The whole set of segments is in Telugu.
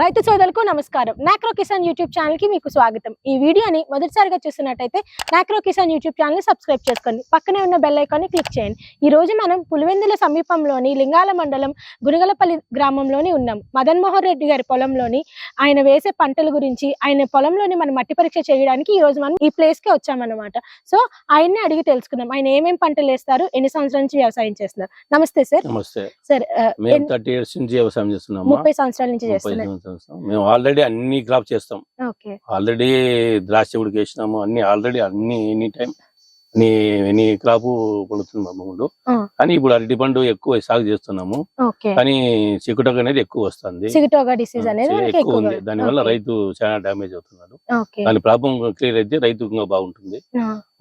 రైతు సోదరులకు నమస్కారం. నాక్రో కిసాన్ యూట్యూబ్ ఛానల్కి మీకు స్వాగతం. ఈ వీడియోని మొదటిసారిగా చూస్తున్నట్టయితే నాక్రో కిసాన్ యూట్యూబ్ ఛానల్ సబ్స్క్రైబ్ చేసుకోండి. పక్కనే ఉన్న బెల్ ఐకాన్ని క్లిక్ చేయండి. ఈ రోజు మనం పులివెందుల సమీపంలోని లింగాల మండలం గురుగలపల్లి గ్రామంలోని ఉన్నాం. మదన్ మోహన్ రెడ్డి గారి పొలంలోని ఆయన వేసే పంటల గురించి ఆయన పొలంలోని మనం మట్టి పరీక్ష చేయడానికి ఈ రోజు మనం ఈ ప్లేస్కి వచ్చామన్నమాట. సో ఆయన్ని అడిగి తెలుసుకుందాం. ఆయన ఏమేం పంటలు వేస్తారు? ఎన్ని సంవత్సరాల నుంచి వ్యవసాయం చేస్తున్నారు? నమస్తే సార్ నమస్తే. సార్ వ్యవసాయం చేస్తున్నాము ముప్పై సంవత్సరాల నుంచి చేస్తున్నారు. చేస్తాం. మేము ఆల్రెడీ అన్ని క్రాప్ చేస్తాం. ఆల్రెడీ ద్రాక్ష ఉడికి వేసినాము అన్ని ఆల్రెడీ అన్ని ఎనీ టైం అన్ని ఎనీ క్రాప్ పండుతుంది మా భూములు ఆ. కానీ ఇప్పుడు అరటి పండు ఎక్కువ సాగు చేస్తున్నాము. కానీ చిక్కుటకు అనేది ఎక్కువ వస్తుంది. సిగటోగా డిసీజ్ అనేది మనకి ఎక్కువ ఉంది. దాని వల్ల ఓకే. రైతు చాలా డ్యామేజ్ అవుతున్నాడు. దాని ప్రాబ్లం క్లియర్ అయితే రైతు బాగుంటుంది.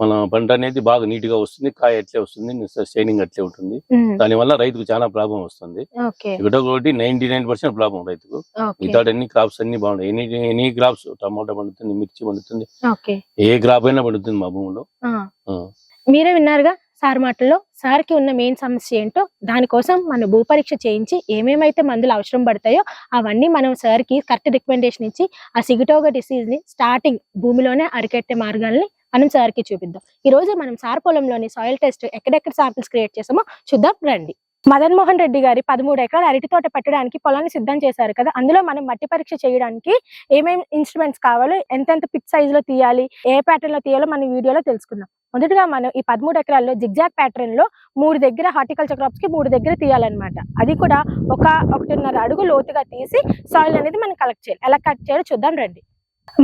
మన పంట అనేది బాగా నీట్గా వస్తుంది కాయ అట్లే వస్తుంది షైనింగ్ అట్లే ఉంటుంది. ఉమ్, దాని వల్ల రైతుకు చాలా ప్రాబ్లం వస్తుంది. ఒకటి నైన్టీ నైన్ పర్సెంట్ ప్రాబ్లం రైతుకు. మిగతా అన్ని క్రాప్స్ అన్ని బాగున్నాయి ఎనీ ఎనీ క్రాప్స్? టమాటా పండుతుంది మిర్చి పండుతుంది. ఏ క్రాప్ అయినా పండుతుంది మా భూమిలో. మీరే విన్నారుగా? సార్ మాటల్లో సార్కి ఉన్న మెయిన్ సమస్య ఏంటో దానికోసం మన భూ పరీక్ష చేయించి ఏమేమైతే మందులు అవసరం పడతాయో అవన్నీ మనం సార్కి కరెక్ట్ రికమెండేషన్ ఇచ్చి ఆ సిగిటోగా డిసీజ్ని స్టార్టింగ్ భూమిలోనే అరికెట్టే మార్గాల్ని మనం సార్కి చూపిద్దాం. ఈ రోజు మనం సార్ పొలంలోని సాయిల్ టెస్ట్ ఎక్కడెక్కడ శాంపిల్స్ క్రియేట్ చేసామో చూద్దాం రండి. మదన్ మోహన్ రెడ్డి గారి పదమూడు ఎకరాల అరటి తోట పెట్టడానికి పొలాన్ని సిద్ధం చేశారు కదా. అందులో మనం మట్టి పరీక్ష చేయడానికి ఏమేమి ఇన్స్ట్రుమెంట్స్ కావాలో ఎంతెంత పిక్ సైజ్లో తీయాలి ఏ ప్యాటర్న్లో తీయాలో మనం వీడియోలో తెలుసుకుందాం. మొదటగా మనం ఈ పదమూడు ఎకరాల్లో జిగ్జాగ్ ప్యాటర్న్లో మూడు దగ్గర హార్టికల్చర్ క్రాప్స్కి మూడు దగ్గర తీయాలన్నమాట. అది కూడా ఒక ఒకటిన్నర అడుగు లోతుగా తీసి సాయిల్ అనేది మనం కలెక్ట్ చేయాలి. ఎలా కలెక్ట్ చేయాలో చూద్దాం రండి.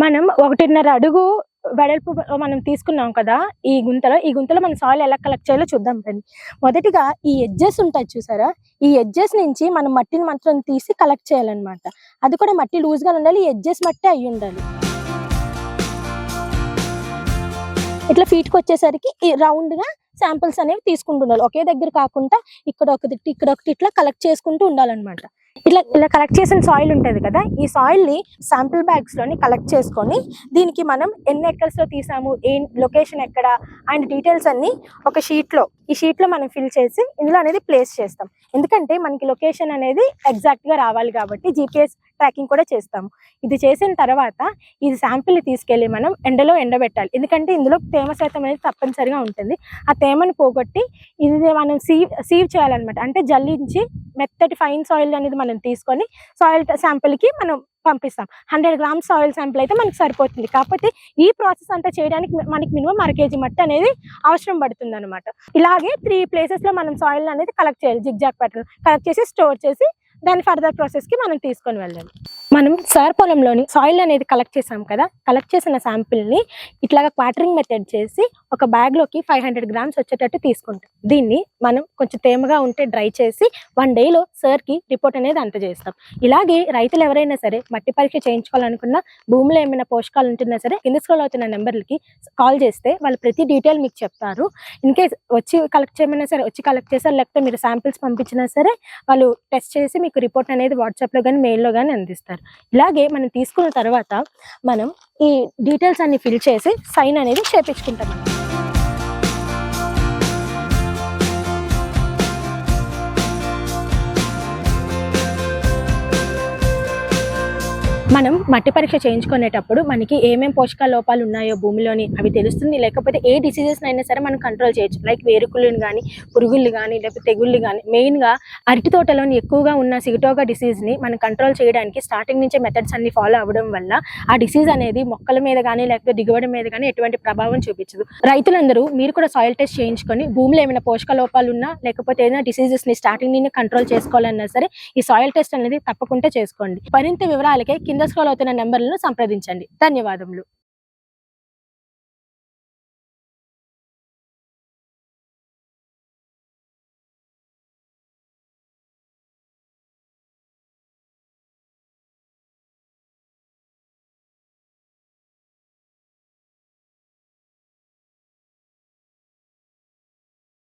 మనం ఒకటిన్నర అడుగు వెడల్పు మనం తీసుకున్నాం కదా ఈ గుంతలో ఈ గుంతలో మనం సాయిల్ ఎలా కలెక్ట్ చేయాలో చూద్దాం రండి. మొదటిగా ఈ ఎడ్జెస్ ఉంటాయి చూసారా? ఈ ఎడ్జెస్ నుంచి మనం మట్టిని మాత్రం తీసి కలెక్ట్ చేయాలన్నమాట. అది కూడా మట్టి లూజ్గా ఉండాలి ఎడ్జెస్ మట్టి అయి ఉండాలి. ఇట్లా ఫీట్కి వచ్చేసరికి ఈ శాంపిల్స్ అనేవి తీసుకుంటుండాలి ఒకే దగ్గర కాకుండా ఇక్కడ ఒకటి ఇక్కడ ఒకటి ఇట్లా కలెక్ట్ చేసుకుంటూ ఉండాలన్నమాట. ఇట్లా ఇలా కలెక్ట్ చేసిన సాయిల్ ఉంటుంది కదా ఈ సాయిల్ని శాంపిల్ బ్యాగ్స్లోని కలెక్ట్ చేసుకొని దీనికి మనం ఎన్ని ఎక్కర్స్లో తీసాము ఏ లొకేషన్ ఎక్కడ అండ్ డీటెయిల్స్ అన్ని ఒక షీట్లో ఈ షీట్లో మనం ఫిల్ చేసి ఇందులో అనేది ప్లేస్ చేస్తాం. ఎందుకంటే మనకి లొకేషన్ అనేది ఎగ్జాక్ట్గా రావాలి కాబట్టి జీపీఎస్ ట్రాకింగ్ కూడా చేస్తాము. ఇది చేసిన తర్వాత ఇది శాంపిల్ తీసుకెళ్ళి మనం ఎండలో ఎండబెట్టాలి. ఎందుకంటే ఇందులో తేమ శాతం అనేది తప్పనిసరిగా ఉంటుంది. ఆ తేమను పోగొట్టి ఇది మనం సీవ్ సీవ్ చేయాలన్నమాట. అంటే జల్లించి మెత్తటి ఫైన్ సాయిల్ అనేది మనం తీసుకొని సాయిల్ శాంపుల్కి మనం పంపిస్తాం. హండ్రెడ్ గ్రామ్స్ సాయిల్ శాంపుల్ అయితే మనకి సరిపోతుంది. కాకపోతే ఈ ప్రాసెస్ అంతా చేయడానికి మనకి మినిమం అర కేజీ మట్టి అనేది అవసరం పడుతుంది అనమాట ఇలాగే త్రీ ప్లేసెస్లో మనం సాయిల్ అనేది కలెక్ట్ చేయాలి. జిగ్జాక్ ప్యాటర్న్ కలెక్ట్ చేసి స్టోర్ చేసి దాని ఫర్దర్ ప్రాసెస్కి మనం తీసుకొని వెళ్ళాలి మనం సార్ పొలంలోని సాయిల్ అనేది కలెక్ట్ చేసాం కదా? కలెక్ట్ చేసిన శాంపుల్ని ఇట్లాగా క్వాటరింగ్ మెథడ్ చేసి ఒక బ్యాగ్లోకి ఫైవ్ హండ్రెడ్ గ్రామ్స్ వచ్చేటట్టు తీసుకుంటాం. దీన్ని మనం కొంచెం తేమగా ఉంటే డ్రై చేసి వన్ డేలో సార్కి రిపోర్ట్ అనేది అందజేస్తాం. ఇలాగే రైతులు ఎవరైనా సరే మట్టి పరీక్ష చేయించుకోవాలనుకున్నా భూమిలో ఏమైనా పోషకాలు ఉంటున్నా సరే కింద స్కూల్ అవుతున్న నెంబర్లకి కాల్ చేస్తే వాళ్ళు ప్రతి డీటెయిల్ మీకు చెప్తారు. ఇన్ కేస్ వచ్చి కలెక్ట్ చేయమన్నా సరే వచ్చి కలెక్ట్ చేస్తారు లేకపోతే మీరు శాంపిల్స్ పంపించినా సరే వాళ్ళు టెస్ట్ చేసి మీకు రిపోర్ట్ అనేది వాట్సాప్లో కానీ మెయిల్లో కానీ అందిస్తారు. ఇలాగే మనం తీసుకున్న తర్వాత మనం ఈ డీటెయిల్స్ అన్ని ఫిల్ చేసి సైన్ అనేది చేపించుకుంటాం. మనం మట్టి పరీక్ష చేయించుకునేటప్పుడు మనకి ఏమేం పోషకాల లోపాలు ఉన్నాయో భూమిలోని అవి తెలుస్తుంది. లేకపోతే ఏ డిసీజెస్ అయినా సరే మనం కంట్రోల్ చేయొచ్చు. లైక్ వేరుకుళ్ళని కానీ పురుగులు కానీ లేకపోతే తెగుళ్ళు కానీ మెయిన్గా అరటి తోటలోని ఎక్కువగా ఉన్న సిగటోగా డిసీజ్ని మనం కంట్రోల్ చేయడానికి స్టార్టింగ్ నుంచే మెథడ్స్ అన్ని ఫాలో అవ్వడం వల్ల ఆ డిసీజ్ అనేది మొక్కల మీద కానీ లేకపోతే దిగుబడి మీద కానీ ఎటువంటి ప్రభావం చూపించదు. రైతులందరూ మీరు కూడా సాయిల్ టెస్ట్ చేయించుకొని భూమిలో ఏమైనా పోషక లోపాలు ఉన్నా లేకపోతే ఏదైనా డిసీజెస్ని స్టార్టింగ్ నుండి కంట్రోల్ చేసుకోవాలన్నా సరే ఈ సాయిల్ టెస్ట్ అనేది తప్పకుండా చేసుకోండి. మరింత వివరాలకై కింద స్క్రోల్ అవుతున్న నెంబర్లను సంప్రదించండి. ధన్యవాదములు.